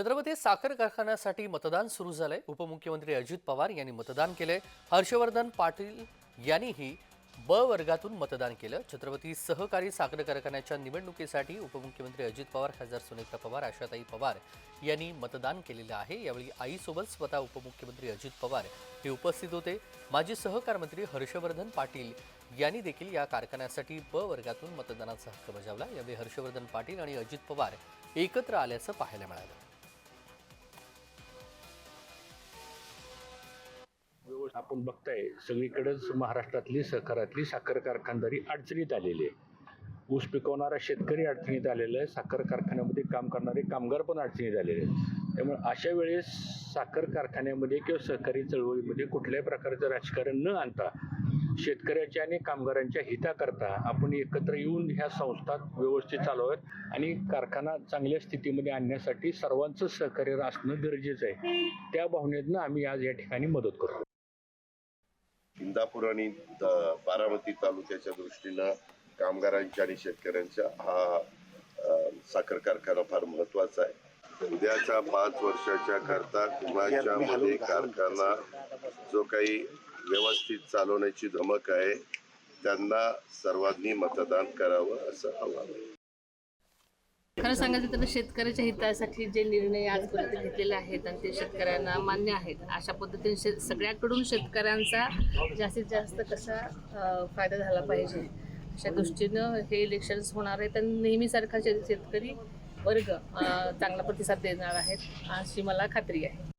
छत्रपती साखर कारखान्यासाठी मतदान सुरू झालंय. उपमुख्यमंत्री अजित पवार यांनी मतदान केलंय. हर्षवर्धन पाटील यांनीही ब वर्गातून मतदान केलं. छत्रपती सहकारी साखर कारखान्याच्या निवडणुकीसाठी उपमुख्यमंत्री अजित पवार खासदार सुनेत्रा पवार आशाताई पवार यांनी मतदान केलेलं आहे. यावेळी आईसोबत स्वतः उपमुख्यमंत्री अजित पवार हे उपस्थित होते. माजी सहकार मंत्री हर्षवर्धन पाटील यांनी देखील या कारखान्यासाठी ब वर्गातून मतदानाचा हक्क बजावला. यावेळी हर्षवर्धन पाटील आणि अजित पवार एकत्र आल्याचं पाहायला मिळालं. आपण बघताय सगळीकडेच महाराष्ट्रातली सहकारातली साखर कारखानदारी अडचणीत आलेली आहे. ऊस पिकवणारा शेतकरी अडचणीत आलेला आहे साखर कारखान्यामध्ये काम करणारे कामगार पण अडचणीत आलेले आहेत. त्यामुळे अशा वेळेस साखर कारखान्यामध्ये किंवा सहकारी चळवळीमध्ये कुठल्याही प्रकारचं राजकारण न आणता शेतकऱ्याच्या आणि कामगारांच्या हिताकरता आपण एकत्र येऊन ह्या संस्था व्यवस्थित चालवाव्यात आणि कारखाना चांगल्या स्थितीमध्ये आणण्यासाठी सर्वांचं सहकार्य असणं गरजेचं आहे. त्या भावनेतनं आम्ही आज या ठिकाणी मदत करतो. इंदापूर आणि बारामती तालुक्याच्या दृष्टीनं कामगारांच्या आणि शेतकऱ्यांच्या हा साखर कारखाना फार महत्त्वाचा आहे. उद्याच्या पाच वर्षाच्या करता कुणाच्या मध्ये कारखाना जो काही व्यवस्थित चालवण्याची धमक आहे त्यांना सर्वांनी मतदान करावं असं आव्हान खरं सांगायचं तर शेतकऱ्याच्या हितासाठी जे निर्णय आजपर्यंत घेतलेले आहेत आणि ते शेतकऱ्यांना मान्य आहेत अशा पद्धतीने शेत सगळ्याकडून शेतकऱ्यांचा जास्तीत जास्त कसा फायदा झाला पाहिजे अशा दृष्टीनं हे इलेक्शन्स होणार आहेत आणि नेहमीसारखा शेतकरी वर्ग चांगला प्रतिसाद देणार आहेत अशी मला खात्री आहे.